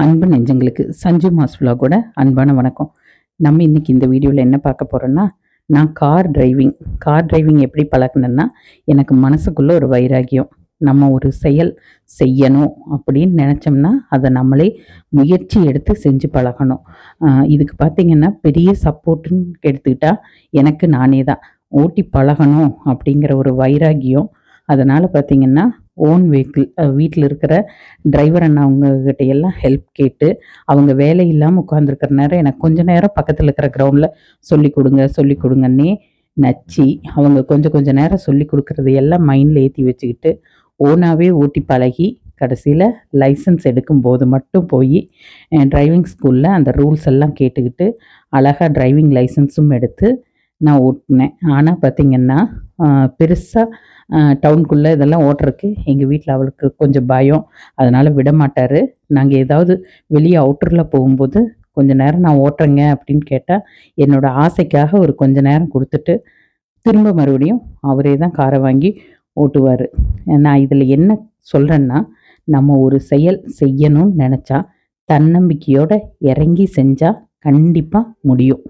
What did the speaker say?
அன்பு நெஞ்சங்களுக்கு சஞ்சு மாஸ் கூட அன்பான வணக்கம். நம்ம இன்றைக்கி இந்த வீடியோவில் என்ன பார்க்க போகிறோன்னா நான் கார் டிரைவிங் கார் டிரைவிங் எப்படி பழகினேன்னா எனக்கு மனசுக்குள்ளே ஒரு வைராகியம். நம்ம ஒரு செயல் செய்யணும் அப்படின்னு நினச்சோம்னா அதை நம்மளே முயற்சி எடுத்து செஞ்சு பழகணும். இதுக்கு பார்த்திங்கன்னா பெரிய சப்போர்ட்டுன்னு எடுத்துக்கிட்டால் எனக்கு நானே தான் ஓட்டி பழகணும் அப்படிங்கிற ஒரு வைராகியம். அதனால் பார்த்திங்கன்னா ஓன் வெஹிக்கிள் வீட்டில் இருக்கிற டிரைவர் அண்ணாவங்ககிட்ட எல்லாம் ஹெல்ப் கேட்டு அவங்க வேலை இல்லாமல் உட்காந்துருக்கிற நேரம் எனக்கு கொஞ்ச நேரம் பக்கத்தில் இருக்கிற கிரவுண்டில் சொல்லி கொடுங்க சொல்லி கொடுங்கன்னே நச்சு அவங்க கொஞ்சம் கொஞ்சம் நேரம் சொல்லி கொடுக்குறது எல்லாம் மைண்டில் ஏற்றி வச்சுக்கிட்டு ஓனாகவே ஓட்டி பழகி கடைசியில் லைசன்ஸ் எடுக்கும்போது மட்டும் போய் டிரைவிங் ஸ்கூலில் அந்த ரூல்ஸ் எல்லாம் கேட்டுக்கிட்டு அழகாக டிரைவிங் லைசன்ஸும் எடுத்து நான் ஓட்டினேன். ஆனால் பார்த்திங்கன்னா பெருசாக டவுனுக்குள்ளே இதெல்லாம் ஓட்டுறதுக்கு எங்கள் வீட்டில் அவளுக்கு கொஞ்சம் பயம். அதனால் விட மாட்டார் நாங்கள் ஏதாவது வெளியே அவுட்டரில் போகும்போது கொஞ்ச நேரம் நான் ஓட்டுறேங்க அப்படின்னு கேட்டால் என்னோடய ஆசைக்காக ஒரு கொஞ்ச நேரம் கொடுத்துட்டு திரும்ப மறுபடியும் அவரே தான் காரை வாங்கி ஓட்டுவார். நான் இதில் என்ன சொல்கிறேன்னா நம்ம ஒரு செயல் செய்யணும்னு நினச்சா தன்னம்பிக்கையோடு இறங்கி செஞ்சால் கண்டிப்பாக முடியும்.